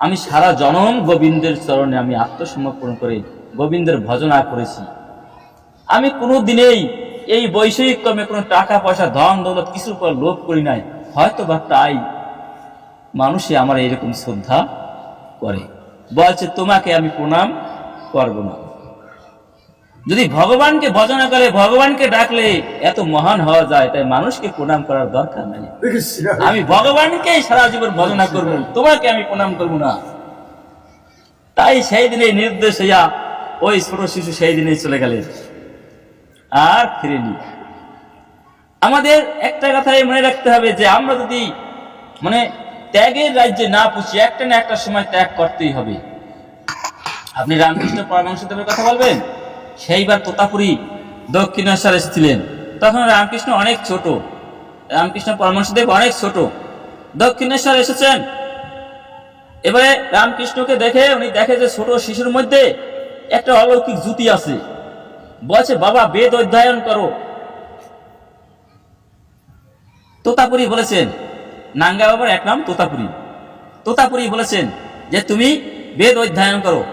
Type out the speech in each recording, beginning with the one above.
আমি সারা জনম গোবিন্দের চরণে আমি আত্মসমর্পণ করে গোবিন্দের ভজনা করেছি। আমি কোনো দিনেই এই বৈষয়িক কর্মে কোনো টাকা পয়সা, ধন দৌলত কিছুর পর লোভ করি নাই। হয়তো বা তাই মানুষই আমার এরকম শ্রদ্ধা করে। বলছে, তোমাকে আমি প্রণাম করব না। যদি ভগবানকে ভজনা করে, ভগবানকে ডাকলে এত মহান হওয়া যায়, তাই মানুষকে প্রণাম করার দরকার নাই। আমি ভগবানকে সারা জীবন ভজনা করব, তোমাকে আমি প্রণাম করব না। তাই সেই দিনে নির্দেশ হইয়া ওই ছোট শিশু সেই দিনে চলে গেলেন আর ফিরেনি। আমাদের একটা কথাই মনে রাখতে হবে যে, আমরা যদি মানে ত্যাগের রাজ্যে না পুষি, একটা না একটা সময় ত্যাগ করতেই হবে। আপনি রামকৃষ্ণ পরামর্শ পরমাংশদেবের কথা বলবেন? সেইবার তোতাপুরি দক্ষিণেশ্বর এসেছিলেন। তখন রামকৃষ্ণ অনেক ছোট। রামকৃষ্ণ পরমাংশদেব অনেক ছোট। দক্ষিণেশ্বর এসেছেন। এবারে রামকৃষ্ণকে দেখে উনি দেখে যে ছোট শিশুর মধ্যে একটা অলৌকিক জুতি আছে। বলছে, বাবা, বেদ অধ্যয়ন করো। তোতাপুরি বলেছেন, নাঙ্গা বাবার এক নাম তোতাপুরি। তোতাপুরি বলেছেন যে, তুমি বেদ অধ্যয়ন করো।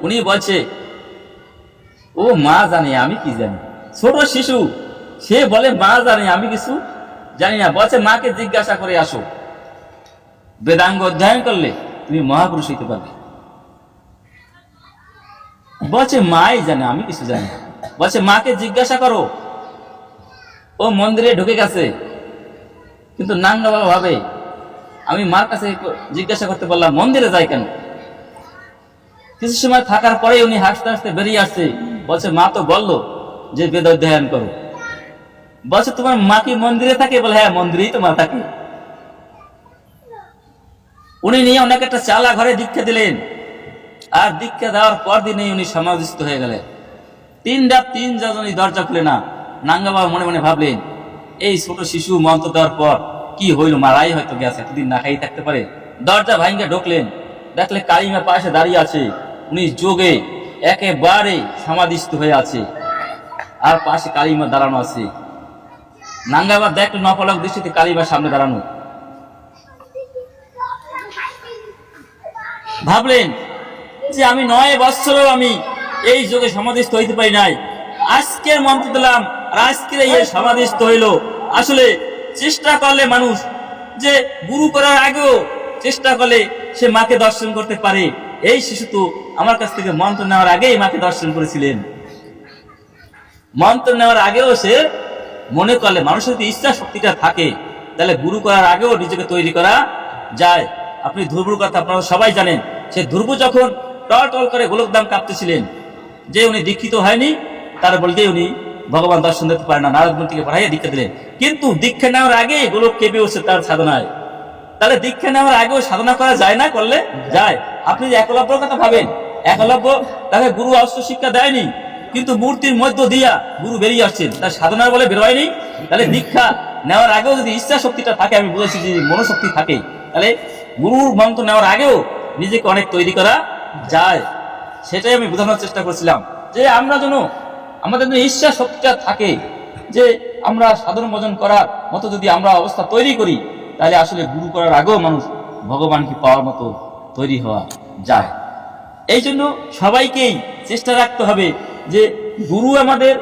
উনি বলছে ও মা জানে, আমি কি জানি? ছোট শিশু, সে বলে, মা জানে, আমি কিছু জানি না। বলছে, মাকে জিজ্ঞাসা করে আসো। বেদাঙ্গ অধ্যয়ন করলে তুমি মহাপুরুষ হইতে পারবে। বলছে, মাই জানে, আমি কিছু জানি না। বলছে, মাকে জিজ্ঞাসা করো। ও মন্দিরে ঢুকে গেছে। কিন্তু নাঙ্গা বাবা ভাবে, আমি মার কাছে জিজ্ঞাসা করতে পারলাম, মন্দিরে যাই কেন? কিছু সময় থাকার পরে উনি হাসতে হাসতে বেরিয়ে আসছে। বলছে, মা তো বলল যে বেদ অধ্যয়ন করো। বলছে, তোমার মা কি মন্দিরে থাকে? বলে হ্যাঁ মন্দিরেই তো মা থাকে। উনি নিয়ে অনেক একটা চালা ঘরে দীক্ষা দিলেন। আর দীক্ষা দেওয়ার পর দিনেই উনি সমাধিস্থ হয়ে গেলেন। তিন রাত তিন যজনী দরজা খুলে না নাঙ্গা বাবা মনে মনে ভাবলেন, এই ছোট শিশু মন্ত্র দেওয়ার পর কি হইল? মারাই হয়তো গেছে, এতদিন না খাই থাকতে পারে। দরজা ভাঙ্গে ঢুকলেন। দেখলে কালিমা পাশে দাঁড়িয়ে আছে। উনি যোগে একেবারে সমাধিস্থ হয়ে আছে। আর পাশে কালিমা দাঁড়ানো আছে। নাঙ্গাবার দেখলেন নপলক দৃষ্টিতে কালিমার সামনে দাঁড়ানো। ভাবলেন যে আমি নয় বৎসরও আমি এই যুগে সমাধিস্থ হইতে পারি নাই। আজকের মন্ত্র দিলাম, আর আজকের এই সমাধিস্থ হইল। আসলে চেষ্টা করলে মানুষ যে গুরু করার আগেও চেষ্টা করলে সে মাকে দর্শন করতে পারে। এই শিশু তো আমার কাছ থেকে মন্ত্র নেওয়ার আগেই মাকে দর্শন করেছিলেন। মন্ত্র নেওয়ার আগেও সে মনে করলে, মানুষের যদি ইচ্ছা শক্তিটা থাকে, তাহলে গুরু করার আগেও নিজেকে তৈরি করা যায়। আপনি ধ্রুবর কথা আপনারা সবাই জানেন, সে ধ্রুব যখন টল টল করে গোলকদাম কাঁপতেছিলেন, যে উনি দীক্ষিত হয়নি, তার বলতে উনি ভগবান দর্শন দিতে পারে না, নারদ মন্ত্রীকে পাঠাইয়া দীক্ষা দিলেন। কিন্তু দীক্ষা নেওয়ার আগে গোলক কেঁপে উঠছে তার সাধনায়। তাহলে দীক্ষা নেওয়ার আগেও সাধনা করা যায় না, করলে যায়। আপনি যে একলব্যর কথা ভাবেন একলব্য তাকে গুরু অস্ত্র শিক্ষা দেয়নি, কিন্তু মূর্তির মধ্য দিয়া গুরু বেরিয়ে আসছেন। তার সাধনার বলে বেরোয়নি। তাহলে দীক্ষা নেওয়ার আগেও যদি ইচ্ছা শক্তিটা থাকে, আমি বলেছি যে মনোশক্তি থাকে, তাহলে গুরুর মন্ত্র নেওয়ার আগেও নিজেকে অনেক তৈরি করা যায়। সেটাই আমি বোঝানোর চেষ্টা করছিলাম। যে আমরা যেন, আমাদের যদি ইচ্ছা শক্তিটা থাকে, যে আমরা সাধন ভজন করার মতো যদি আমরা অবস্থা তৈরি করি, তাহলে আসলে গুরু করার আগেও মানুষ ভগবানকে পাওয়ার মতো তৈরি হওয়া যায়। এই জন্য সবাইকেই চেষ্টা রাখতে হবে যে গুরু আমাদের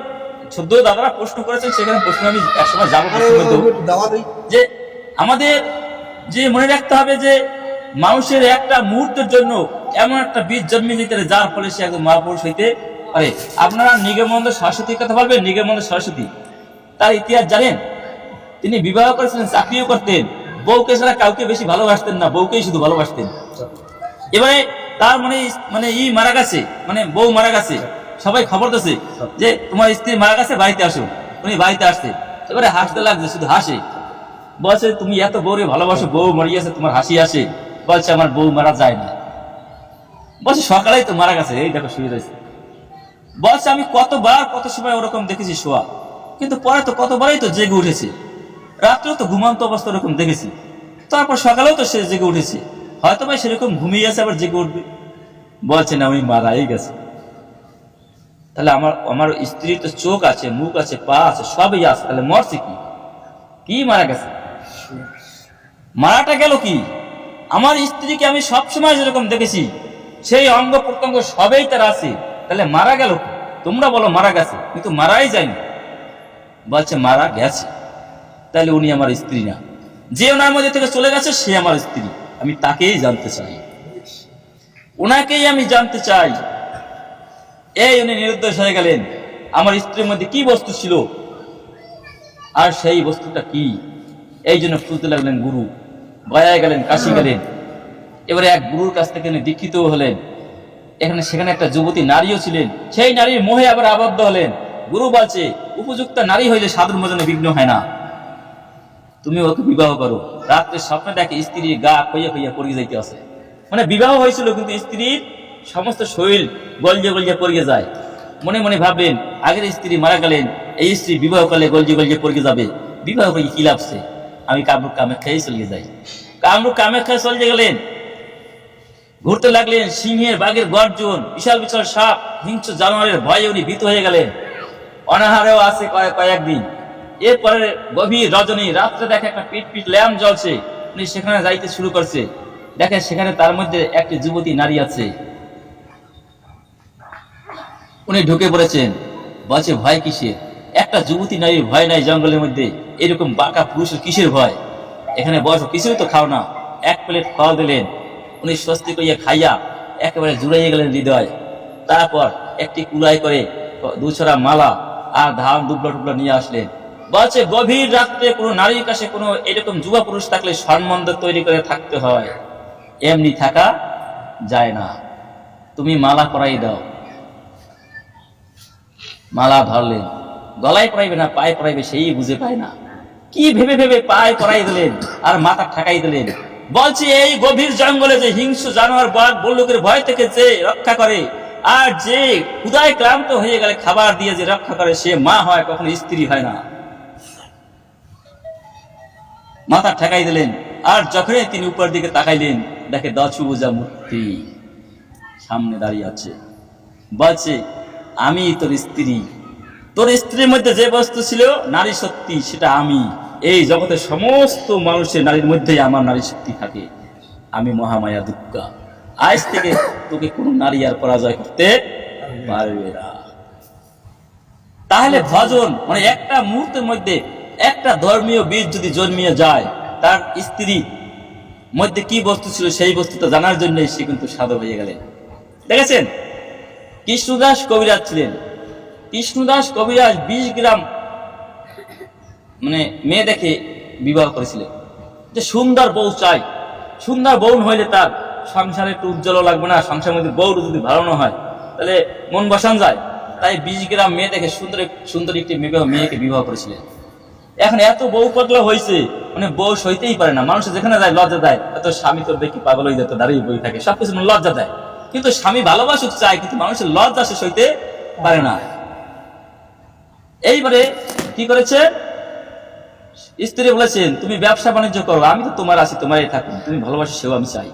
সদ্য দাদারা প্রশ্ন করেছেন সেখানে প্রশ্ন আমি একসময় যাব যে আমাদের যে মনে রাখতে হবে যে মানুষের একটা মুহূর্তের জন্য এমন একটা বীজ জন্মে পারে যার ফলে সে একজন মহাপুরুষ হইতে পারে। আপনারা নিগমানন্দ সরস্বতীর কথা বলবেন? নিগমন্দ সরস্বতী। তার ইতিহাস জানেন? তিনি বিবাহ করেছিলেন চাকরিও করতেন। বউকে ছাড়া কাউকে বেশি ভালোবাসতেন না বউকেই শুধু ভালোবাসতেন। এবারে তার মানে মানে ই মারা গেছে মানে বউ মারা গেছে। সবাই খবর দিচ্ছে যে তোমার স্ত্রী মারা গেছে, বাড়িতে আসো। উনি বাড়িতে আসছে। এবারে হাসতে লাগছে, শুধু হাসে। বলছে, তুমি এত বউরে ভালোবাসো, বউ মরিয়াছে তোমার হাসি আসে। বলছে, আমার বউ মারা যায় না। বলছে, সকালেই তো মারা গেছে। এই দেখো, শুয়ে রয়েছে। বলছে, আমি কতবার, কত সময় ওরকম দেখেছি শোয়া। কিন্তু পরে তো কতবারই তো জেগে উঠেছে। রাত্রেও তো ঘুমান্ত অবস্থা ওরকম দেখেছি। তারপর সকালেও তো সে জেগে উঠেছে। হয়তো ভাই সেরকম ঘুমিয়ে আছে, আবার জেগে উঠবে। বলছে, না, উনি মারাই গেছি। তাহলে আমার আমার স্ত্রীর তো চোখ আছে, মুখ আছে, পা আছে, সবই আছে। তাহলে মরছে কি? কি মারা গেছে? মারাটা গেল কি? আমার স্ত্রীকে আমি সবসময় যেরকম দেখেছি, সেই অঙ্গ প্রত্যঙ্গ সবেই তার আছে। তাহলে মারা গেল? তোমরা বলো মারা গেছে কিন্তু মারাই যায়নি। বলছে, মারা গেছে। তাহলে উনি আমার স্ত্রী না। যে ওনার মধ্যে থেকে চলে গেছে, সে আমার স্ত্রী। আমি তাকেই জানতে চাই। ওনাকেই আমি জানতে চাই। এই উনি নিরুদ্দেশ হয়ে গেলেন। আমার স্ত্রীর মধ্যে কি বস্তু ছিল? আর সেই বস্তুটা কি? এই জন্য খুঁজতে লাগলেন গুরু। গয়ায় গেলেন, কাশি গেলেন। এবারে এক গুরুর কাছ থেকে দীক্ষিত হলেন। এখানে সেখানে একটা যুবতী নারীও ছিলেন। সেই নারীর মোহে আবার আবদ্ধ হলেন। গুরু বলছে, উপযুক্ত নারী হইলে সাধুর মজনে বিঘ্ন হয় না। তুমি ওকে বিবাহ করো। রাত্রে স্বপ্নে দেখে স্ত্রীর গা কইয়া কইয়া পড়িয়ে যাইতে আছে। মানে বিবাহ হয়েছিল, কিন্তু স্ত্রীর সমস্ত শরীর গলজে গলজে পড়িয়ে যায়। মনে মনে ভাবলেন, আগের স্ত্রী মারা গেলেন, এই স্ত্রী বিবাহ করলে গলজে গলজে পড়িয়ে যাবে। বিবাহ করে কি লাভছে আমি কামরূপ কামে খেয়ে চলে যাই। কামরূপ কামে খেয়ে চলে গেলেন। ঘুরতে লাগলেন, সিংহের বাঘের গর্জন, বিশাল বিশাল সাপ, হিংস্র জানোয়ারের ভয়ে উনি ভীত হয়ে গেলেন। অনাহারেও আছে কয়েক কয়েকদিন। এরপরে গভীর রজনী, রাত্রে দেখে একটা পিট পিট ল্যাম্প জ্বলছে। উনি সেখানে যাইতে শুরু করছে। দেখে সেখানে তার মধ্যে একটি যুবতী নারী আছে। উনি ঢুকে পড়েছেন। বলছে, ভয় কিসের? একটা যুবতী নারীর ভয় নাই জঙ্গলের মধ্যে। এরকম বাঁকা পুরুষের কিসের ভয়? এখানে বয়স কিছুই তো খাও না। এক প্লেট খাওয়া দিলেন। উনি স্বস্তি করিয়া খাইয়া একেবারে জুড়াইয়া গেলেন হৃদয়। তারপর একটি কুলাই করে দুছড়া মালা আর ধান দুবলা টুবলা নিয়ে আসলেন। বলছে, গভীর রাত্রে কোনো নারীর কাছে কোনো এরকম যুবা পুরুষ থাকলে সম্বন্ধ তৈরি করে থাকতে হয়। এমনি থাকা যায় না। তুমি মালা পরাই দাও। মালা ধরলেন গলায় পরাইবে না, পায়ে পরাইবে, সেই বুঝে পায় না। কি ভেবে ভেবে পায়ে পরাই দিলেন আর মাথা ঠাকাই দিলেন? বলছি, এই গভীর জঙ্গলে যে হিংস্র জানোয়ার বাঘ বল্লুকের ভয় থেকে যে রক্ষা করে। আর যে ক্ষুদায় ক্লান্ত হয়ে গেলে খাবার দিয়ে যে রক্ষা করে, সে মা হয়, কখনো স্ত্রী হয় না। মাথা ঠেকাই দিলেন আর যখনই তিনি উপর দিকে তাকাইলেন, দেখে দছুবুজা মূর্তি সামনে দাঁড়িয়ে আছে। বলছে, আমি তোর স্ত্রী। তোর স্ত্রীর মধ্যে যে বস্তু ছিল, নারী শক্তি, সেটা আমি। এই জগতের সমস্ত মানুষের নারীর মধ্যেই আমার নারী শক্তি থাকে। আমি মহামায়া দুর্গা আজ থেকে তোকে কোনো নারী আর পরাজয় করতে পারবে না। তাহলে ভজন মানে একটা মুহূর্তের মধ্যে একটা ধর্মীয় বীজ যদি জন্মিয়ে যায় তার স্ত্রী মধ্যে কি বস্তু ছিল সেই বস্তুটা জানার জন্যই সে কিন্তু সাধু হয়ে গেলেন। দেখেছেন? কৃষ্ণদাস কবিরাজ ছিলেন। কৃষ্ণদাস কবিরাজ বিশ গ্রাম মানে মেয়ে দেখে বিবাহ করেছিলেন। যে সুন্দর বউ চাই। সুন্দর বউ হইলে তার সংসারে একটু উজ্জ্বল লাগবে না, সংসারের মধ্যে বউ যদি ভালো না হয়, তাহলে মন বসান যায়। তাই বিশ গ্রাম মেয়ে দেখে সুন্দর সুন্দর একটি মেয়ে মেয়েকে বিবাহ করেছিলেন। এখন এত বউ পাগলা হয়েছে মানে বউ সইতেই পারে না। মানুষ যেখানে যায় লজ্জা দেয়। এত স্বামী তোর দেখি পাগল হয়ে যেত দাঁড়িয়ে বই থাকে। সবকিছু লজ্জা দেয়। কিন্তু স্বামী ভালোবাসুক চায় কিন্তু মানুষের লজ্জা সে সইতে পারে না। এইবারে কি করেছে? স্ত্রী বলেছেন তুমি ব্যবসা বাণিজ্য করো আমি তো তোমার আছি তোমারই থাকুন। তুমি ভালোবাসো সেও আমি চাই।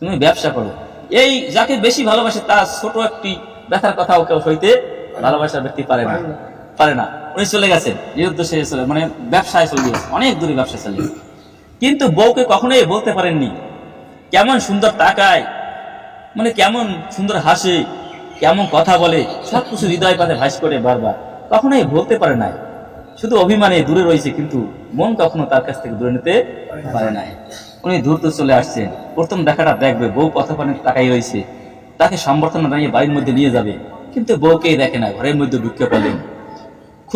তুমি ব্যবসা করো। এই যাকে বেশি ভালোবাসে তার ছোট একটি ব্যথার কথাও কেউ সইতে ভালোবাসার ব্যক্তি পারে না। পারে না। উনি চলে গেছেন নিরুদ্ধ সে চলে মানে ব্যবসায় চলে গেছে, অনেক দূরে ব্যবসা চলে গেছে। কিন্তু বউকে কখনোই বলতে পারেননি, কেমন সুন্দর তাকায় মানে কেমন সুন্দর হাসে, কেমন কথা বলে সব কিছু হৃদয় পাতে ভাস করে বারবার, কখনোই বলতে পারে নাই। শুধু অভিমানে দূরে রয়েছে, কিন্তু মন কখনো তার কাছ থেকে দূরে নিতে পারে নাই। উনি দ্রুত চলে আসছেন। প্রথম দেখাটা দেখবে, বউ কথা পানে তাকাই রয়েছে। তাকে সম্বর্ধনা দাঁড়িয়ে বাড়ির মধ্যে নিয়ে যাবে। কিন্তু বউকেই দেখে না, ঘরের মধ্যে ঢুকে পড়লেন।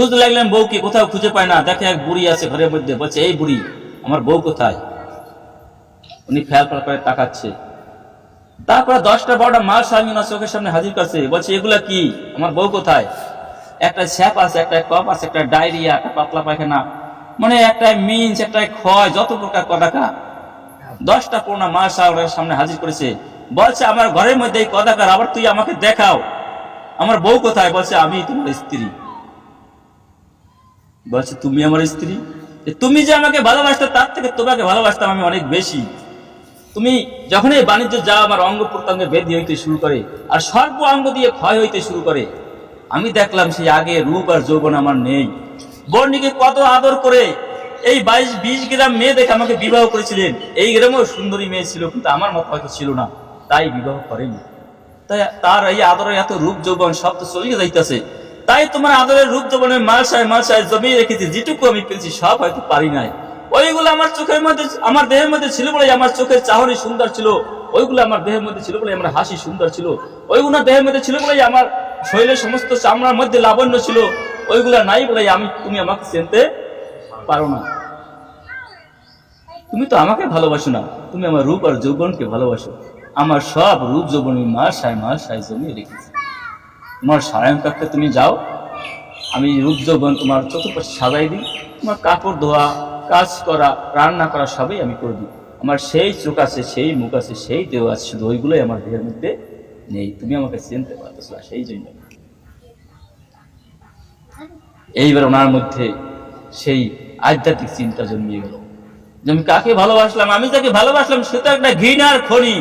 খুঁজতে লাগলেন বউকে কোথাও খুঁজে পায় না। দেখে এক বুড়ি আছে ঘরের মধ্যে, বলছে, এই বুড়ি, আমার বউ কোথায়? উনি ফেল করে তাকাচ্ছে। তারপরে দশটা বারোটা মাল স্বামী ওনার চোখের সামনে হাজির করছে। বলছে, এগুলা কি? আমার বউ কোথায়? একটা স্যাপ আছে, একটা কপ আছে, একটা ডায়রিয়া, একটা পাতলা পায়খানা। মানে একটা মিন্স একটা ক্ষয়, যত প্রকার কদাকা। দশটা মাল সাহেবের সামনে হাজির করেছে। বলছে, আমার ঘরের মধ্যে এই কদাকার, আবার তুই আমাকে দেখাও। আমার বউ কোথায়? বলছে, আমি তোমার স্ত্রী। বলছে, তুমি আমার স্ত্রী? তুমি যে আমাকে ভালোবাসতে, তার থেকে তোমাকে ভালোবাসতাম আমি অনেক বেশি। তুমি যখন এই বাণিজ্য যা আমার অঙ্গ প্রত্যঙ্গে বেদি হইতে শুরু করে আর সর্ব অঙ্গ দিয়ে ক্ষয় হইতে শুরু করে। আমি দেখলাম সেই আগে রূপ আর যৌবন আমার নেই। বর্ণিকে কত আদর করে এই বাইশ, বিশ গ্রাম মেয়ে দেখে আমাকে বিবাহ করেছিলেন। এই গ্রামেও সুন্দরী মেয়ে ছিল, কিন্তু আমার মত হয়তো ছিল না। তাই বিবাহ করেনি। তাই তার এই আদরের এত রূপ, যৌবন সব তো চলিয়ে যাইতেছে। তাই তোমার আদরের রূপ যৌবনের মালসায় মালসায় জমিয়ে রেখেছি, যেটুকু আমি পেয়েছি, সব হয়তো পারি নাই। ওইগুলো আমার চোখের মধ্যে, আমার দেহের মধ্যে ছিল বলে আমার চোখের চাহনি সুন্দর ছিল। ওইগুলো আমার দেহের মধ্যে ছিল বলে আমার হাসি সুন্দর ছিল। ওইগুলো দেহের মধ্যে ছিল বলে আমার শরীরের সমস্ত চামড়ার মধ্যে লাবণ্য ছিল। ওইগুলা নাই বলে আমি, তুমি আমাকে চিনতে পারো না। তুমি তো আমাকে ভালোবাসো না। তুমি আমার রূপ আর যৌবনকে ভালোবাসো। আমার সব রূপ যৌবন মাস সায় মাস সায় জমিয়ে রেখেছি। তোমার সায়ন কক্ষে তুমি যাও। আমি রূপ যৌবন তোমার চতুর্পাশে সাজাই দিই। তোমার কাপড় ধোয়া, কাজ করা, রান্না করা সবই আমি করে দিই। আমার সেই চোখ আছে, সেই মুখ আছে, সেই দেহ আছে, শুধু ওইগুলোই আমার দেহের মধ্যে নেই। তুমি আমাকে চিনতে পারতেছো না, সেই জন্য। এইবার ওনার মধ্যে সেই আধ্যাত্মিক চিন্তা জন্মিয়ে গেল। যে আমি কাকে ভালোবাসলাম, আমি যাকে ভালোবাসলাম, সে তো একটা ঘৃণার খনি।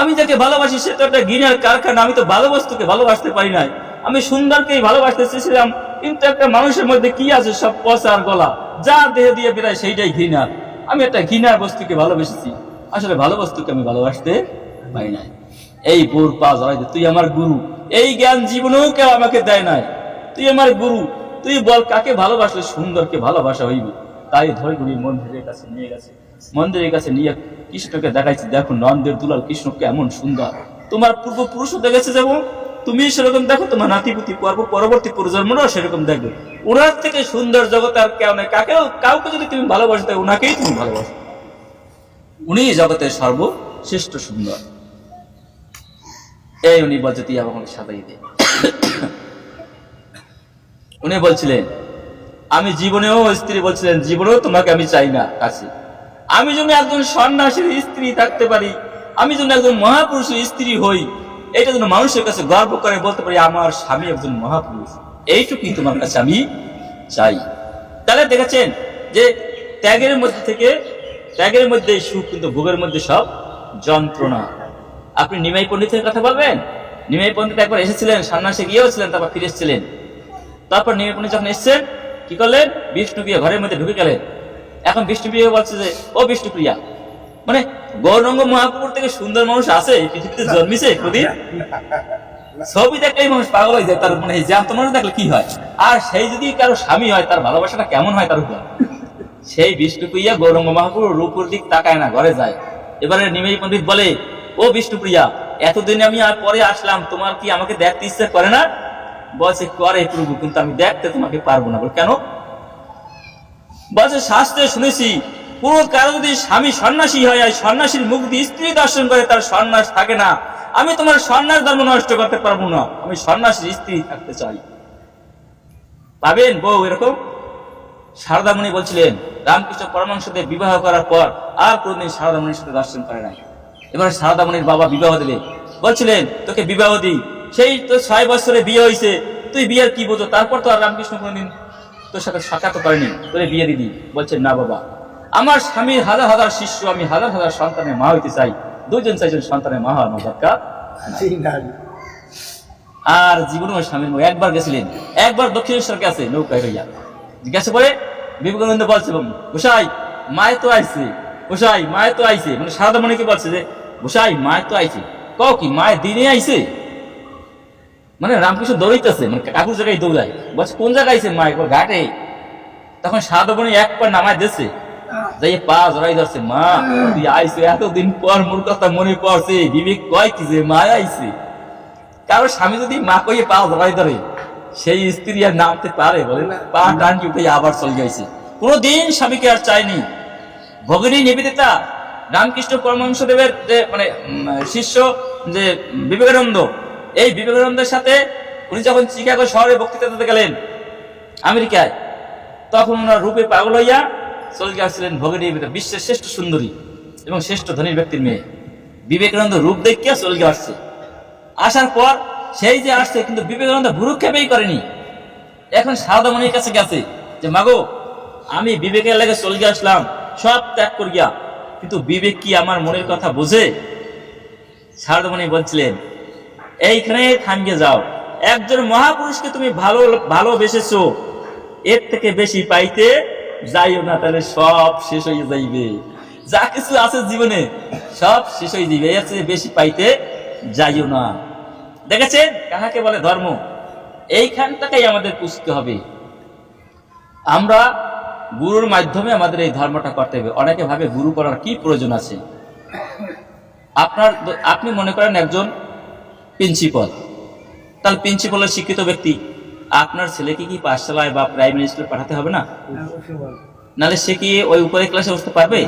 আমি যাকে ভালোবাসি, সে তো একটা ঘৃণার কারখানা, আমি তো ভালো বস্তুকে ভালোবাসতে পারি নাই। আমি সুন্দরকেই ভালোবাসতে চেয়েছিলাম, কিন্তু একটা মানুষের মধ্যে কি আছে সব পচা আর গলা? যা দেহে দিয়ে বেড়ায় সেইটাই ঘৃণার। আমি একটা ঘৃণার বস্তুকে ভালোবেসেছি। আসলে ভালো বস্তুকে আমি ভালোবাসতে পারি নাই। এই বোর পা জড়াই তুই আমার গুরু। এই জ্ঞান জীবনেও কেউ আমাকে দেয় নাই। তুই আমার গুরু। তুই বল কাকে ভালোবাসলে সুন্দরকে ভালোবাসা হইবে? তাই ধরে গুলি মন্দিরের কাছে নিয়ে গেছে। মন্দিরের কাছে নিয়ে কৃষ্ণকে দেখাইছে, দেখো নন্দের দুলাল কৃষ্ণ কেমন সুন্দর। তোমার পূর্বপুরুষও দেখেছে যেমন তুমি সেরকম দেখো, তোমার নাতিপুতি পর্ব পরবর্তী প্রজন্মরাও সেরকম দেখবে। ওনার থেকে সুন্দর জগতে আর কেউ নেই। কাকেও কাউকে যদি তুমি ভালোবাসো, তাই ওনাকেই তুমি ভালোবাসো। উনি জগতের সর্বশ্রেষ্ঠ সুন্দর। এই উনি বলছে, তুই আমাকে সাজাই দে। উনি বলছিলেন, আমি জীবনেও স্ত্রী বলছিলেন, জীবনেও তোমাকে আমি চাই না কাছে আমি যদি একজন সন্ন্যাসীর স্ত্রী থাকতে পারি, আমি যদি একজন মহাপুরুষের স্ত্রী হই, এটা যেন মানুষের কাছে গর্ব করে বলতে পারি, আমার স্বামী একজন মহাপুরুষ। এইটুকুই তোমার কাছে আমি চাই। তাহলে দেখেছেন যে ত্যাগের মধ্যে থেকে, ত্যাগের মধ্যে সুখ, কিন্তু ভোগের মধ্যে সব যন্ত্রণা। আপনি নিমাই পণ্ডিতের কথা বলবেন? নিমাই পণ্ডিত একবার এসেছিলেন, সন্ন্যাসে গিয়েও ছিলেন, তারপর ফিরে এসেছিলেন। তারপর নিমাই পণ্ডিত যখন এসছেন, কি করলেন? বিষ্ণুপ্রিয়া ঘরের মধ্যে ঢুকে গেলেন। এখন বিষ্ণুপ্রিয়া বলছে যে ও বিষ্ণুপ্রিয়া মানে গৌরঙ্গ মহাপুর থেকে সুন্দর মানুষ আছে পৃথিবীতে জন্মিছে প্রদীপ? ছবি দেখলেই মানুষ পাগল হয়ে যায় তার মানে জ্যান্ত মানুষ দেখলে কি হয়? আর সেই যদি কারও স্বামী হয় তার ভালোবাসাটা কেমন হয় তার উপর? সেই বিষ্ণুপ্রিয়া গৌরঙ্গ মহাপুর রূপুর দিক তাকায় না ঘরে যায়। এবারে নিমেই পণ্ডিত বলে ও বিষ্ণুপ্রিয়া এতদিন আমি আর পরে আসলাম তোমার কি আমাকে দেখতে ইচ্ছা করে না? বলছে করে প্রভু কিন্তু আমি দেখতে তোমাকে পারব না। বলে কেন? বলছে শাস্ত্রে শুনেছি পুরো কারও যদি স্বামী সন্ন্যাসী হয়, আর সন্ন্যাসীর মুখ দিয়ে স্ত্রী দর্শন করে, তার সন্ন্যাস থাকে না। আমি তোমার সন্ন্যাস ধর্ম নষ্ট করতে পারব না। আমি সন্ন্যাসীর স্ত্রী থাকতে চাই। পাবেন বউ এরকম? সারদামণি বলছিলেন, রামকৃষ্ণ পরমাংশদেব বিবাহ করার পর আর কোনদিন সারদামণির সাথে দর্শন করে নাই। এবার সারদামণির বাবা বিবাহ দিলে। বলছিলেন, তোকে বিবাহ দিই। সেই তো ছয় বছরে বিয়ে হয়েছে তুই বিয়ের কি বোঝো? তারপর তো আর রামকৃষ্ণ কোনদিন তোর সাথে সাক্ষাৎ করেনি? তোরে বিয়ে দিদি বলছেন না বাবা। আমার স্বামীর হাজার হাজার শিষ্য আমি হাজার হাজার সন্তানের মা হইতে চাই। দুইজন চাইজন সন্তানের মা হওয়ার দরকার আর জীবনে স্বামীর একবার গেছিলেন। একবার দক্ষিণেশ্বর গেছে নৌকায় হইয়া গেছে পরে বিবেকানন্দ বলছে গোসাই মায় তো আইছে। গোসাই মায় তো আইছে। মানে সারদামণিকে বলছে যে গোসাই মায় তো আইছে। কও কি মায় দিনে আইছে? মানে রামকৃষ্ণ দৌড়াইতেছে মানে কাকুর জায়গায় দৌড়ায়। বলছে, কোন জায়গায় মায় একবার ঘাটে। তখন সারদামণি একবার নামায় দিচ্ছে যাই পা জড়াই ধরছে, মা, তুই আইছে এতদিন পর মোর কথা মনে পড়ছে, বিবেক কয় কি যে মায় আইছে কারও স্বামী যদি মা কইয়ে পা ধরাই ধরে, সেই স্ত্রী আর নামতে পারে, বলে পা টানকি উঠে আবার চলে গেছে কোনোদিন স্বামীকে আর চায়নি। ভগিনী নিবেদিতা রামকৃষ্ণ পরমহংস দেবের যে মানে শিষ্য যে বিবেকানন্দ এই বিবেকানন্দের সাথে উনি যখন চিকাগো শহরে বক্তৃতা দিতে গেলেন আমেরিকায়, তখন ওনার রূপে পাগল হইয়া চলে গিয়েছিলেন ভগিনী বিশ্বের শ্রেষ্ঠ সুন্দরী এবং শ্রেষ্ঠ ধনীর ব্যক্তির মেয়ে। বিবেকানন্দ রূপ দেখিয়া চলে গিয়ে আসছে। আসার পর সেই যে আসছে, কিন্তু বিবেকানন্দ ভুরুক্ষেপেই করেনি। এখন সারদামণির কাছে গেছে যে, মাগো, আমি বিবেকের লাগে চলে গিয়ে আসলাম, সব ত্যাগ করিয়া। কিন্তু বিবেক কি আমার মনের কথা বোঝে? সারদামণি বলছিলেন এইখানে থামিয়ে যাও। একজন মহাপুরুষকে তুমি ভালো, ভালোবেসেছো। এর থেকে বেশি পাইতে যাইও না, তাহলে সব শেষ হয়ে যাইবে। যা কিছু আছে জীবনে, সব শেষ হয়ে যাইবে। এর চেয়ে বেশি পাইতে যাইও না। দেখেছেন? কাহাকে বলে ধর্ম? এইখানটাকেই আমাদের পুষতে হবে। আমরা গুরুর মাধ্যমে আমাদের এই ধর্মটা করতে হবে। অনেকে ভাবে গুরু করার কি প্রয়োজন আছে? আপনার, আপনি মনে করেন একজন প্রিন্সিপাল। তাহলে প্রিন্সিপালের শিক্ষিত ব্যক্তি, আপনার ছেলেকে কি পাঠশালায় বা প্রাইমারি স্কুলে পাঠাতে হবে না? নাহলে সে কি ওই উপরের ক্লাসে বসতে পারবে?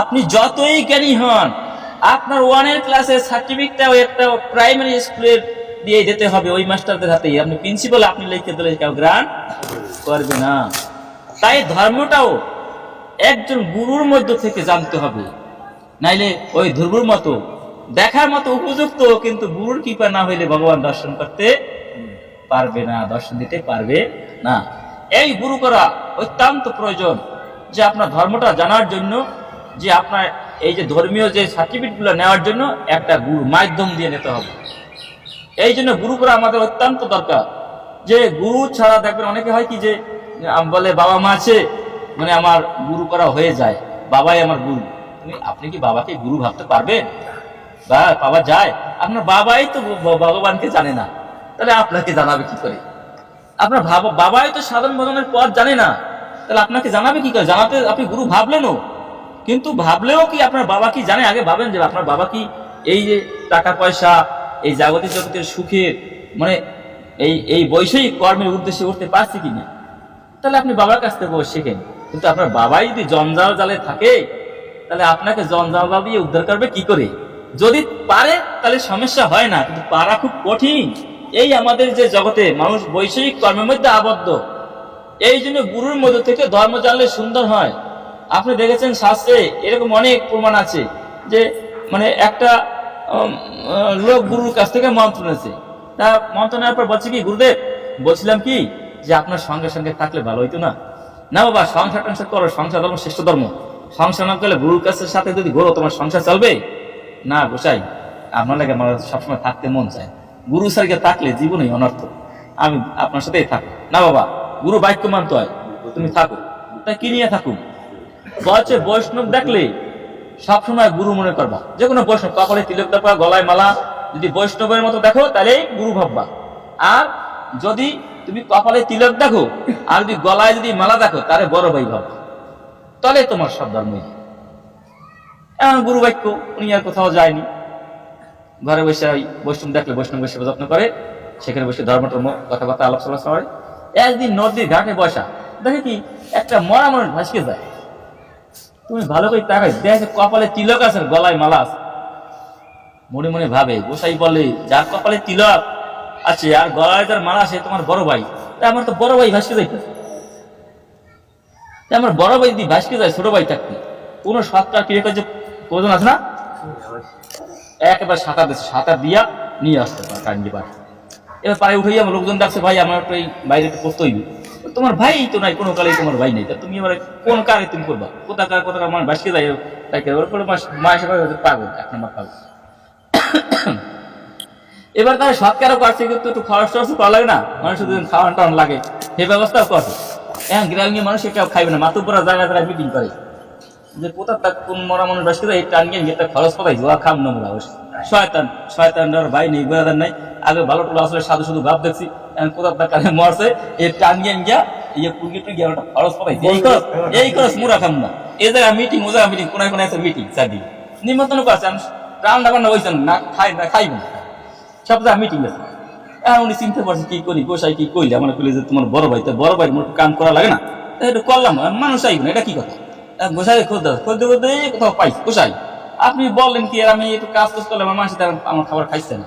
আপনি যতই জ্ঞানী হন, আপনার ওয়ানের ক্লাসের সার্টিফিকেটটাও একটা প্রাইমারি স্কুলের দিয়ে যেতে হবে ওই মাস্টারদের হাতেই। আপনি প্রিন্সিপাল, আপনি লিখতে দিলে কেউ গ্রান্ট করবে না। তাই ধর্মটাও একজন গুরুর মধ্য থেকে জানতে হবে। নাইলে ওই ধ্রুবুর মতো দেখার মতো উপযুক্ত, কিন্তু গুরুর কৃপা না হইলে ভগবান দর্শন করতে পারবে না, দর্শন দিতে পারবে না। এই গুরু করা অত্যন্ত প্রয়োজন, যে আপনার ধর্মটা জানার জন্য, যে আপনার এই যে ধর্মীয় যে সার্টিফিকেটগুলো নেওয়ার জন্য একটা গুরু মাধ্যম দিয়ে নিতে হবে। এই জন্য গুরু করা আমাদের অত্যন্ত দরকার। যে গুরু ছাড়া দেখবেন অনেকে হয় কি যে বলে বাবা মা আছে মানে আমার গুরু করা হয়ে যায়, বাবাই আমার গুরু। আপনি কি বাবাকে গুরু ভাবতে পারবেন? বাবা যায়, আপনার বাবাই তো ভগবানকে জানে না। তাহলে আপনাকে জানাবে কি করে? আপনার বাবাই তো সাধন ভজনের পথ জানে না। তাহলে আপনাকে জানাবে কি করে? জানাতে আপনি গুরু ভাবলেনও। কিন্তু ভাবলেও কি আপনার বাবা কি জানে? আগে ভাবেন যে আপনার বাবা কি এই যে টাকা পয়সা, এই জাগতিক জগতের সুখের মানে এই এই বৈষয়িক কর্মের উদ্দেশ্যে উঠতে পারছে কিনা তাহলে আপনি বাবার কাছ থেকে শেখেন। কিন্তু আপনার বাবাই যদি জঞ্জাল জালে থাকে, তাহলে আপনাকে জঞ্জাল জাল দিয়ে উদ্ধার করবে কি করে? যদি পারে, তাহলে সমস্যা হয় না, কিন্তু পারা খুব কঠিন। এই আমাদের যে জগতে মানুষ বৈষয়িক কর্মের মধ্যে আবদ্ধ। এই জন্য গুরুর মধ্যে থেকে ধর্ম জানলে সুন্দর হয়। আপনি দেখেছেন শাস্ত্রে এরকম অনেক প্রমাণ আছে যে মানে একটা লোক গুরুর কাছ থেকে মন্ত্র নিয়েছে তা মন্ত্র নেওয়ার পর বলছে কি, গুরুদেব, বলছিলাম কি যে আপনার সঙ্গে সঙ্গে থাকলে ভালো হইতো না? না বাবা সংসার টংসার করো, সংসার ধর্ম শ্রেষ্ঠ ধর্ম। সংসার না করলে গুরুর কাছের সাথে যদি ঘোরো, তোমার সংসার চলবে? না গোসাই আপনার লাগে আমার সবসময় থাকতে মন চায়। গুরু স্যারকে থাকলে জীবনেই অনর্থ আমি আপনার সাথেই থাকো না বাবা, গুরু বাক্য মানতে হয়। তুমি থাকো। তা কি নিয়ে থাকুন বলছে বৈষ্ণব দেখলে সবসময় গুরু মনে করবা। যে কোনো বৈষ্ণব, কপালে তিলক দেবা গলায় মালা, যদি বৈষ্ণবের মতো দেখো তাহলে গুরু ভাববা। আর যদি তুমি কপালে তিলক দেখো, আর যদি গলায় যদি মালা দেখো, তাহলে বড় ভাই ভাববা। তাহলে তোমার সব ধর্মই। এমন গুরু বাক্য উনি আর কোথাও যায়নি। ঘরে বসে ওই বৈষ্ণব দেখলে বৈষ্ণব বসে যত্ন করে, সেখানে বসে ধর্ম টর্ম কথাবার্তা সালাপ করে একদিন নদীর ঘাটে বসা, দেখে কি একটা মরা মানুষ ভাসকে যায়। তুমি ভালো করে তাকাই, দেখে কপালে তিলক আছে, গলায় মালা আছে। মনে মনে ভাবে, গোসাই বলে, যার কপালে তিলক আছে আর গলায় তার মালা আছে, তোমার বড় ভাই। তা আমার তো বড় ভাই ভাসকে যাইতেছে আমার বড় ভাই যদি ভাসকে যায়, ছোট ভাই থাকতে কোনো সৎকার ক্রিয়া কার্য প্রয়োজন আছে না? একেবারে সাঁতার দিচ্ছে সাঁতার দিয়া নিয়ে আসতে পারে কান্দি পারে। এবার পায়ে উঠে আমার লোকজন ডাকছে ভাই, আমার একটু বাইরে একটু করতে হইবে তোমার ভাই তো নাই, কোনো কালে তোমার ভাই নেই। তা তুমি এবার কোন কারে তুমি করবা? কোথাকার কোথাকার মানুষ? বাসকে তাই এবার পরে মাস মাস পাগল, এক নম্বর পাগল। এবার তারা সৎকারও করছে কিন্তু একটু খরচ টরচ করা লাগে না। মানুষ দুদিন খাওয়ান টাওয়ান লাগে। সেই ব্যবস্থাও করছে এখন গ্রামীণ মানুষ কেউ খাইবে না। মাত্র পুরো জায়গায় জায়গায় মিটিং করে। যে কোথার তাক কোন মরা মানুষ বাসকে এই টান গিয়ে একটা খরচ পাতাই জোয়া খাম নোংরা শয়তান শয়তান ভাই নেই বেড়াদার নাই। আগে ভালো টুলো আসলে সাধু শুধু ভাব দেখছি কোথা তাক কানে মরছে, এই টান গিয়ে গিয়া ইয়ে একটা খরচ পাতাই এই খরচ এই খরচ মুরা খাম না। মিটিং ও জায়গায় মিটিং কোনায় কোনায় আছে মিটিং চারদিন নিমন্ত্রণ করছেন রান্না বান্না হয়েছেন না খাই না, খাইব না। সব জায়গায় মিটিং আছে। উনি চিন্তা করছে কি করি, গোসাই কি কইলে, আমার কইলে যে তোমার বড় ভাই, তো বড় ভাই মোট কাম করা লাগে না। তা এটা করলাম, মানুষ আইব না, এটা কি কথা? গোসাই খোঁজ খোঁজ দেবো এই কোথাও পাই গোসাই আপনি বললেন কি আর আমি একটু কাজ টাজ করলে আমার তারা আমার খাবার খাইছে না।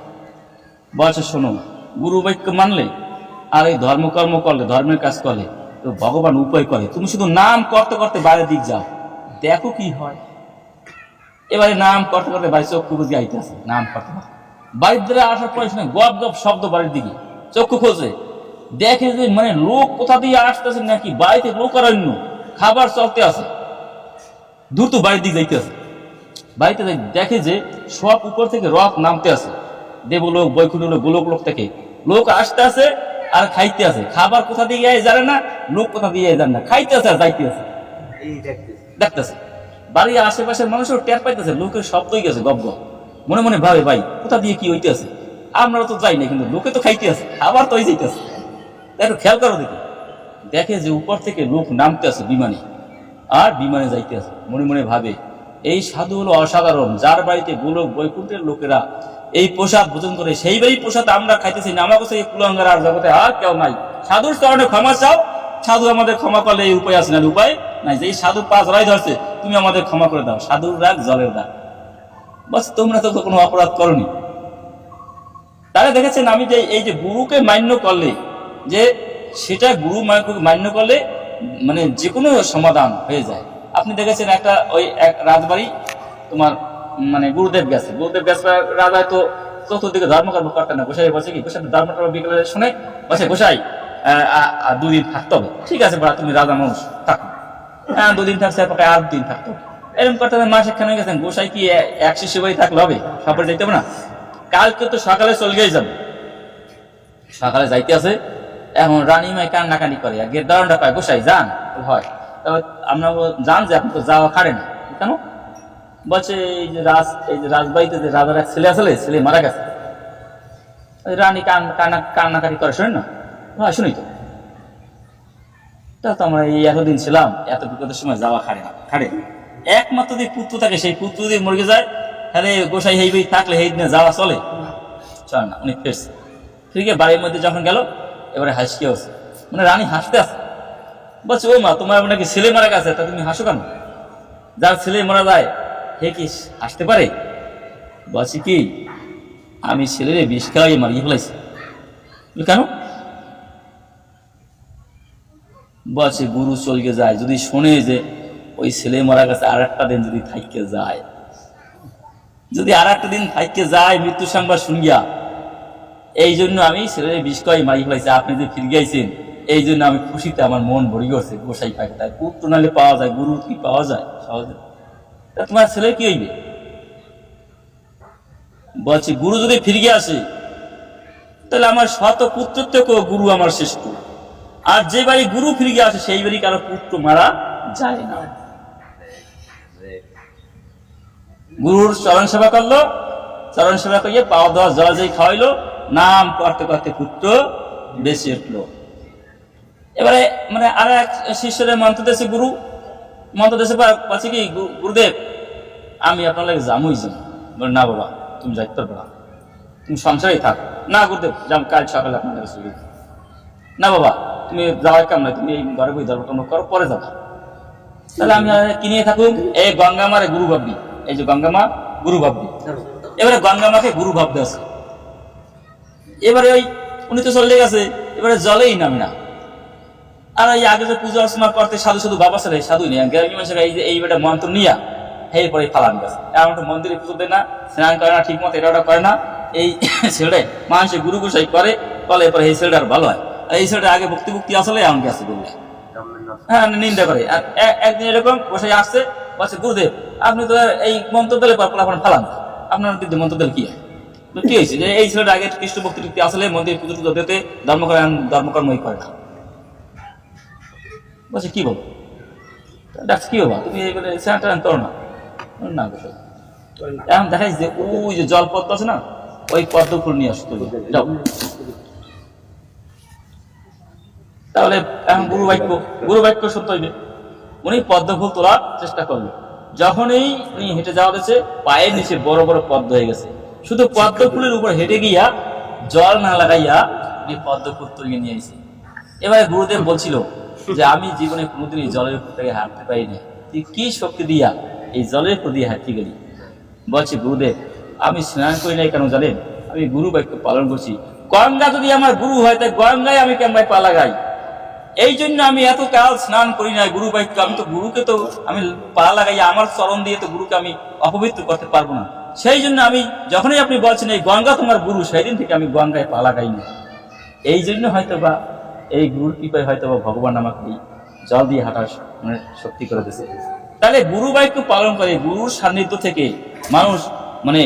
বলছে শোনো গুরু বাক্য মানলে, আর এই ধর্মকর্ম করলে, ধর্মের কাজ করলে, তো ভগবান উপায় করে। তুমি শুধু নাম করতে করতে বাইরের দিক যাও। দেখো কি হয়। এবারে নাম করতে করতে বাড়ি চক্ষু বুঝে আইতেছে নাম করতে করতে। বাড়ির আসার পরে শুনে গপ গপ শব্দ বাড়ির দিকে। চক্ষু খোঁজে। দেখে যে মানে লোক কোথা দিয়ে আসতেছে নাকি? বাড়িতে লোক অরণ্য খাবার চলতে আছে। দ্রুত বাড়ির দিকে যাইতে আছে। বাড়িতে দেখে যে সব উপর থেকে রথ নামতে আছে। দেবলোক বৈকুণ্ঠ লোক গোলক লোক থেকে। লোক আসতে আছে আর খাইতে আছে। খাবার কোথা দিয়ে যায় জানে না? লোক কোথা দিয়ে যায় জানে না। খাইতে আছে আর যাইতে আছে। দেখতেছি। বাড়ির আশেপাশের মানুষও টের পাইতেছে। লোকের শব্দই গেছে? গপ গপ। মনে মনে ভাবে ভাই কোথা দিয়ে কি হইতেছে আমরা তো যাই না কিন্তু লোকে তো খাইতে আছে। আবার তো যাইতেছে। একটু খেয়াল করো দেখি। দেখে যে উপর থেকে লোক নামতে আছে বিমানে। আর বিমানে যাইতে আছে। মনে মনে ভাবে, এই সাধু হলো অসাধারণ, যার বাড়িতে গোলক, বৈকুণ্ঠের লোকেরা এই প্রসাদ ভোজন করে, সেই বাড়ি প্রসাদ আমরা খাইতেছি না। আমার কাছে এই কুলাঙ্গার আর জগতে আর কেউ নাই। সাধুর চরণে ক্ষমা চাও। সাধু আমাদের ক্ষমা করলে এই উপায় আছে না উপায় নাই। যে এই সাধু পা জড়াই ধরছে, তুমি আমাদের ক্ষমা করে দাও। সাধুর রাগ জলের রাগ বাস, তোমরা তো কোনো অপরাধ করনি। তারা দেখেছেন আমি যে এই যে গুরুকে মান্য করলে, যে সেটা গুরু মান্য করলে মানে যে কোনো সমাধান হয়ে যায়। আপনি দেখেছেন একটা ওই এক রাজবাড়ি তোমার মানে গুরুদেব গেছে। গুরুদেব গেছে রাজা তো চতুর্দিকে ধর্মকর্ম করতেন না গোসাই বসে কি? গোসাই ধর্মকর্ম বিকেলে শুনে বসে গোসাই দুদিন থাকতে হবে। ঠিক আছে, বড়া, তুমি রাজা মানুষ, থাকো। হ্যাঁ দুদিন থাকছে, এরপরে আর দিন থাকতো এরকম করতে মাসে খানে গেছেন গোসাই কি এক শিশু বাড়ি থাকলে হবে? সবাই যাইতে হবে না? কালকে তো সকালে চলে গিয়ে যাবে সকালে যাইতে আছে। এখন রানীমাই কান্নাকানি করে, আর গেট দারণটা পায় গোসাই, যান। হয়। তবে আমরা জান যে আপনি তো যাওয়া খাড়ে না। কেন? বলছে, এই যে রাজ, এই যে রাজবাড়িতে যে রাজার এক ছেলে আসলে, ছেলে মারা গেছে। রানী কান, কান্না, কান্নাকাটি করে, শোনেন না? হ্যাঁ শুনি তো। তা তো আমরা এই এতদিন ছিলাম এত বিপদের সময় যাওয়া খাড়ে না, খাড়ে। একমাত্র যদি পুত্র থাকে, সেই পুত্র যদি মরে যায়, তাহলে গোসাই হেই থাকলে সেই দিনে যাওয়া চলে। চল না, উনি ফেরছে। ফিরে বাড়ির মধ্যে যখন গেল এবারে হাসকে হচ্ছে মানে রানী হাসতে আছে। বলছে, ও মা, তোমার নাকি ছেলে মারা গেছে, তা তুমি হাসো কেন? যার ছেলে মারা যায় হে কি হাসতে পারে? বলছি কি, আমি ছেলেরে বিষ খাওয়াই মারিয়ে ফেলাইছি। কেন? বলছে, গুরু চলকে যায়, যদি শোনে যে ওই ছেলে মারা গেছে আর একটা দিন যদি থাইকে যায়। যদি আর একটা দিন থাইকে যায় মৃত্যু সংবাদ শুনিয়া এই জন্য আমি ছেলের বিষ কয় মারি ফেলাইছি আপনি যে ফিরে গেছেন এই জন্য আমি খুশিতে আমার মন ভরে গেছে, গোসাই পাই তাই পুত্র নালে পাওয়া যায়, গুরু কি পাওয়া যায়? সহজে। তোমার ছেলে কি হইবে? বলছি, গুরু যদি ফিরে আসে, তাহলে আমার শত পুত্রের থেকেও গুরু আমার শ্রেষ্ঠ। আর যে বাড়ি গুরু ফিরে আসে, সেই বাড়ি কারও পুত্র মারা যায় না। গুরুর চরণ সেবা করল, চরণ সেবা করিয়ে পাওয়া দেওয়া জল যেই খাওয়াইলো। নাম করতে করতে পুত্র বেশি উঠল। এবারে মানে আর এক শিষ্যের মন্ত্র দেশে গুরু মন্ত্র দেশে পাচ্ছে কি গুরুদেব আমি আপনার লাগে জামুই যাম। বলে না বাবা তুমি যাইতে পারবে না। তুমি সংসারেই থাক। না গুরুদেব যাম কাল সকালে আপনার কাছে না বাবা তুমি যাওয়ার কাম নয় তুমি এই ঘরে বই ধর্ম টর্ম করো পরে যাবা। তাহলে আমি কিনে থাকুক এই গঙ্গা মারে গুরু ভাববি এই যে গঙ্গা মা গুরু ভাববি। এবারে গঙ্গা মাকে গুরু ভাবতে আছে। এবারে ওই উনি তো চলে গেছে, এবারে জলেই নামে না। আর এই আগে যে পুজো অর্চনা করতে সাধু সাধু বাবা ছেলে সাধু নিয়ে গ্রামীণ মানুষের এই যে, এই বেটা মন্ত্র নিয়া সেই পরে ফালান গেছে। এমন তো মন্দিরে পুজো দেয় না, স্নান করে না ঠিক মতো এটা ওটা করে না। এই ছেলে মানুষের গুরু গোসাই করে, বলে এরপরে এই ছেলেটা আর ভালো হয়। আর এই ছেলেটা আগে ভক্তি ভক্তি আসলে এমন গেছে বললে। হ্যাঁ নিন্দা করে। আর একদিন এরকম বসে আসছে, বলছে, গুরুদেব, আপনি তো এই মন্ত্র দিলে আপনার ফালান আপনার মন্ত্র দিলে কি হয়? কি হয়েছে? যে এই ছেলেটা আগে ভক্তি টক্তি আসলে মন্দির পুজো টুজো দিতে ধর্মকর্ম ধর্মকর্মই করে না। বলছে, কি বলো? ডাকছে, কি বাবা, তুমি না। না এখন দেখা যে ওই যে জল পদ্ম আছে না, ওই পদ্ম ফুল নিয়ে আসতো যাও। তাহলে এখন গুরু বাক্য গুরু বাক্য সত্য হইবে। উনি পদ্ম ফুল তোলার চেষ্টা করলেন। যখনই উনি হেঁটে যাওয়া দিয়েছে পায়ের নিচে বড় বড় পদ্ম হয়ে গেছে। শুধু পদ্ম ফুলের উপর হেঁটে গিয়া জল না লাগাইয়া উনি পদ্ম ফুল তুলিয়ে নিয়ে আসি এবারে গুরুদেব বলছিল যে, আমি জীবনে কোনোদিন এই জলের উপর থেকে হাঁটতে পারি না তুই কি শক্তি দিয়া এই জলের উপর দিয়ে হাঁটতে গেলি? বলছি গুরুদেব, আমি স্নান করি নাই কেন জানেন? আমি গুরু বাক্য পালন করছি। গঙ্গা যদি আমার গুরু হয়, তাই গঙ্গায় আমি কেমন পা লাগাই? এই জন্য আমি এত কাল স্নান করি না গুরু বাক্য। আমি তো গুরুকে তো, আমি পা লাগাই আমার চরণ দিয়ে তো গুরুকে আমি অপবিত্র করতে পারব না। সেই জন্য আমি যখনই আপনি বলছেন এই গঙ্গা তোমার গুরু সেই দিন থেকে আমি গঙ্গায় পা লাগাই না এই জন্য হয়তো বা এই গুরুর কৃপায় হয়তো বা ভগবান আমাকে জল দিয়ে হাঁটার মানে শক্তি করে দিয়েছে। তাহলে গুরু বাক্য পালন করে গুরুর সান্নিধ্য থেকে মানুষ মানে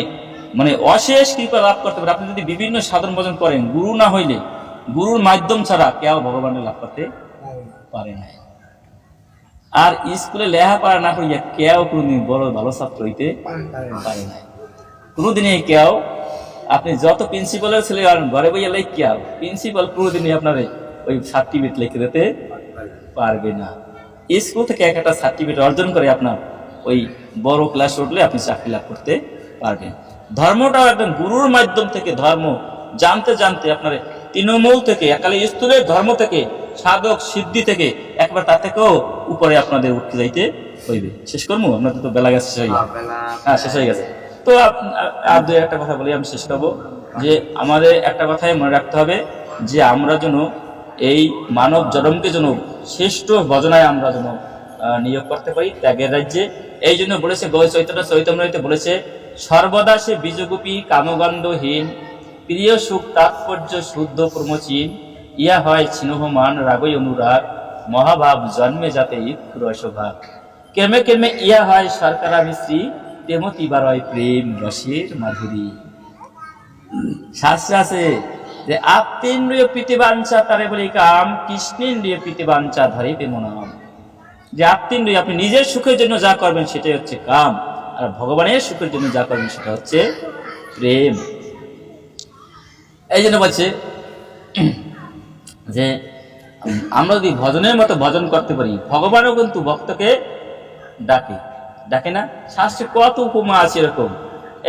মানে অশেষ কৃপা লাভ করতে পারে। আপনি যদি বিভিন্ন সাধন ভজন করেন গুরু না হইলে গুরুর মাধ্যম ছাড়া কেউ ভগবানের লাভ করতে পারে না। আর স্কুলে লেখাপড়া না করিয়া কেউ কোনোদিন বড় ভালো ছাত্র হইতে পারে না। কোনোদিনই কেউ আপনি যত প্রিন্সিপালের ছেলে আর ঘরে বইয়া লেখিয়া প্রিন্সিপাল কোনোদিনই আপনার ওই সার্টিফিকেট লিখে দিতে পারবে না। স্কুল থেকে এক একটা সার্টিফিকেট অর্জন করে আপনার ওই বড় ক্লাস উঠলে আপনি চাকরি লাভ করতে পারবেন। ধর্মটাও একদম গুরুর মাধ্যম থেকে ধর্ম জানতে জানতে আপনার তৃণমূল থেকে একালে স্থূলের ধর্ম থেকে সাধক সিদ্ধি থেকে একবার তার থেকেও উপরে আপনাদের উঠতে যাইতে হইবে। শেষ করব? আপনাদের তো বেলা গেছে শেষ হয়ে গেছে। হ্যাঁ শেষ হয়ে গেছে। তো আর দু একটা কথা বলি, আমি শেষ করব। যে আমাদের একটা কথাই মনে রাখতে হবে, যে আমরা যেন এই মানব জনমকে যেন শ্রেষ্ঠ ভজনায় আমরা যেন নিয়োগ করতে পারি ত্যাগের রাজ্যে। এই জন্য বলেছে গৌ চৈতন্য, চৈতন্যতে বলেছে, সর্বদা সে বীজগোপী, কামগন্ধহীন, প্রিয় সুখ তাৎপর্য শুদ্ধ প্রমোচীন ইয়া হয় ছিনহমান রাগই অনুরাগ, মহাভাব জন্মে যাতে রসভাগ কেমে কেমে ইয়া হয় সরকারা মিশ্রি তেমতি বারয় প্রেম, রসের মাধুরী? শাস্ত্রে আছে যে আত্মেন্দ্রিয় প্রীতিবাঞ্ছা তারে বলি কাম কৃষ্ণেন্দ্রিয় প্রীতিবাঞ্ছা ধরে প্রেম নাম যে আত্মেন্দ্রিয় আপনি নিজের সুখের জন্য যা করবেন সেটাই হচ্ছে কাম, আর ভগবানের সুখের জন্য যা করবেন সেটা হচ্ছে প্রেম। এই জন্য বলছে যে, আমরা যদি ভজনের মতো ভজন করতে পারি, ভগবানও কিন্তু ভক্তকে ডাকে। ডাকে না? শাস্ত্রে কত উপমা আছে এরকম?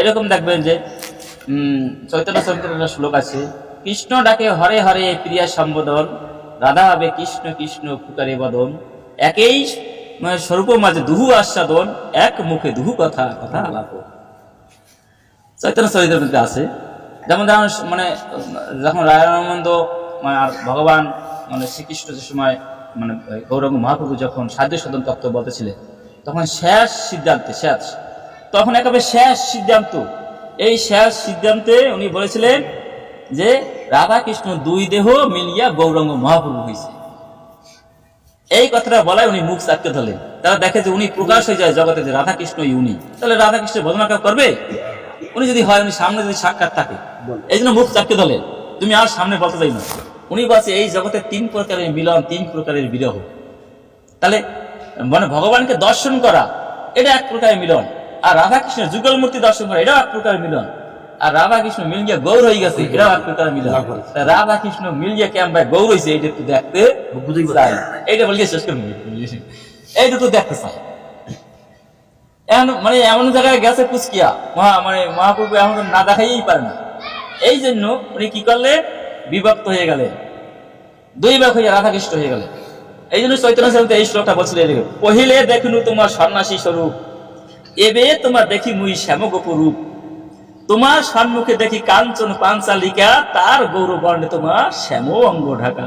এরকম দেখবেন যে চৈতন্য চরিত্রের শ্লোক আছে, কৃষ্ণ ডাকে হরে হরে প্রিয়া সম্বোধন, রাধা হবে কৃষ্ণ কৃষ্ণ ফুকারে বদন, একই স্বরূপ মাঝে দুহু আস্বাদন, এক মুখে দুহু কথা কথা আলাপ। চৈতন্য চরিত্রের মধ্যে আছে। যেমন যেমন মানে যখন রায়রানন্দ মানে আর ভগবান মানে শ্রীকৃষ্ণ যে সময় মানে গৌরঙ্গ মহাপ্রভু যখন সাধ্য সদন তত্ত্ব বলতেছিলেন তখন শেষ সিদ্ধান্তে শেষ। তখন একেবারে শেষ সিদ্ধান্ত। এই শেষ সিদ্ধান্তে উনি বলেছিলেন যে রাধা কৃষ্ণ দুই দেহ মিলিয়া গৌরঙ্গ মহাপ্রভু হয়েছে এই কথাটা বলায় উনি মুখ চাকতে ধরলেন। তারা দেখে যে উনি প্রকাশ হয়ে যায় জগতে যে রাধা কৃষ্ণই উনি তাহলে রাধা কৃষ্ণের ভজনা কেউ করবে? উনি যদি হয় উনি সামনে যদি সাক্ষাৎ থাকে। এই জন্য মুখ চাকতে ধরলেন। তুমি আর সামনে বলতে চাই না। উনি বলছে এই জগতে তিন প্রকারের মিলন তিন প্রকারের বিরহ। তাহলে মানে ভগবানকে দর্শন করা এটা এক প্রকারের মিলন। আর রাধা কৃষ্ণের যুগল মূর্তি দর্শন করা এটাও এক প্রকারের মিলন। আর রাধা কৃষ্ণ মিল গিয়ে গৌর হয়ে গেছে এটাও এক প্রকারের মিলন। রাধা কৃষ্ণ মিল গিয়ে কেমন ভাই গৌর হয়েছে এইটা একটু দেখতে চাই। এইটা বলিয়ে শেষ করে এইটা তো দেখতে চাই। এখন মানে এমন জায়গায় গেছে কুচকিয়া মহা মানে মহাপ্রভু এখন না দেখাইই পারে না। এই জন্য উনি কি করলে বিভক্ত হয়ে গেলেন। দুই ভাগ হয়ে রাধাকৃষ্ণ হয়ে গেলেন। এই জন্য চৈতন্য এই শ্লোকটা বলছিল এই দিকে, পহিলে দেখিনু তোমার সন্ন্যাসী স্বরূপ এবে তোমার দেখি মুই শ্যামগোপ রূপ। তোমার সম্মুখে দেখি কাঞ্চন পাঞ্চালিকা তার গৌরবর্ণে তোমার শ্যাম অঙ্গ ঢাকা।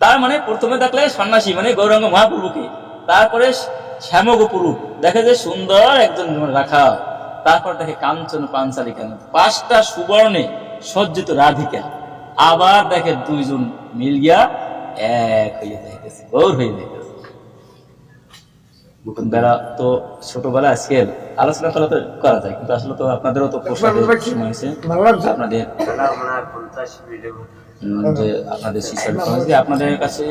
তার মানে প্রথমে দেখলে সন্ন্যাসী মানে গৌরাঙ্গ মহাপ্রভুকে। তারপরে শ্যামগোপুরূপ দেখে যে সুন্দর একজন রাখা। তারপর দেখে কাঞ্চন পাঞ্চালিকা পাঁচটা সুবর্ণে সজ্জিত রাধিকা। আবার দেখে দুইজন মিল গিয়া এক হয়ে যাইতেছে গৌর হয়ে যাইতেছে। বেলা তো ছোটবেলা আজকে আলোচনা করা তো করা যায় কিন্তু আসলে তো আপনাদেরও তো পোশাকের সময় হয়েছে। আপনাদের আপনাদের যে আপনাদের কাছে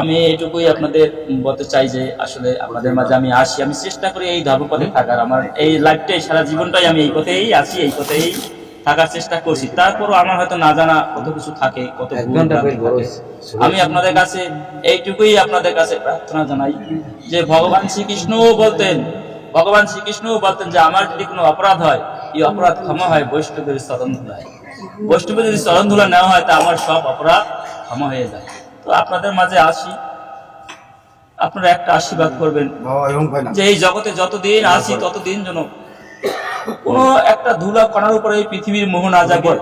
আমি এইটুকুই আপনাদের বলতে চাই যে আসলে আপনাদের মাঝে আমি আসি আমি চেষ্টা করি এই ধর্মপথে থাকার। আমার এই লাইফটাই সারা জীবনটাই আমি এই পথেই আছি এই পথেই থাকার চেষ্টা করছি। তারপরও আমার হয়তো না জানা কত কিছু থাকে কত। আমি আপনাদের কাছে এইটুকুই আপনাদের কাছে প্রার্থনা জানাই যে ভগবান শ্রীকৃষ্ণ বলতেন ভগবান শ্রীকৃষ্ণ বলতেন যে আমার যদি কোনো অপরাধ হয় এই অপরাধ ক্ষমা হয় বৈষ্ণবের চরণ ধুলায় বৈষ্ণবের যদি চরণ ধুলা নেওয়া হয় তা আমার সব অপরাধ ক্ষমা হয়ে যায়। তো আপনাদের মাঝে আসি। আপনারা একটা আশীর্বাদ করবেন। যে এই জগতে যতদিন আসি ততদিন যেন কোনো একটা ধুলা কণার উপরে এই পৃথিবীর মোহ না জাগে।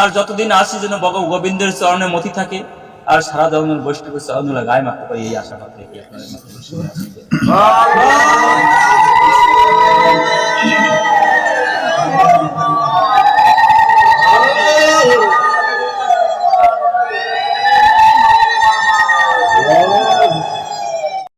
আর যতদিন আসি যেন ভগ গোবিন্দের চরণে মতি থাকে আর সারা ধরনের বৈষ্ণবের চরণগুলো গায়ে মাখতে পারি এই আশা রেখে আপনাদের।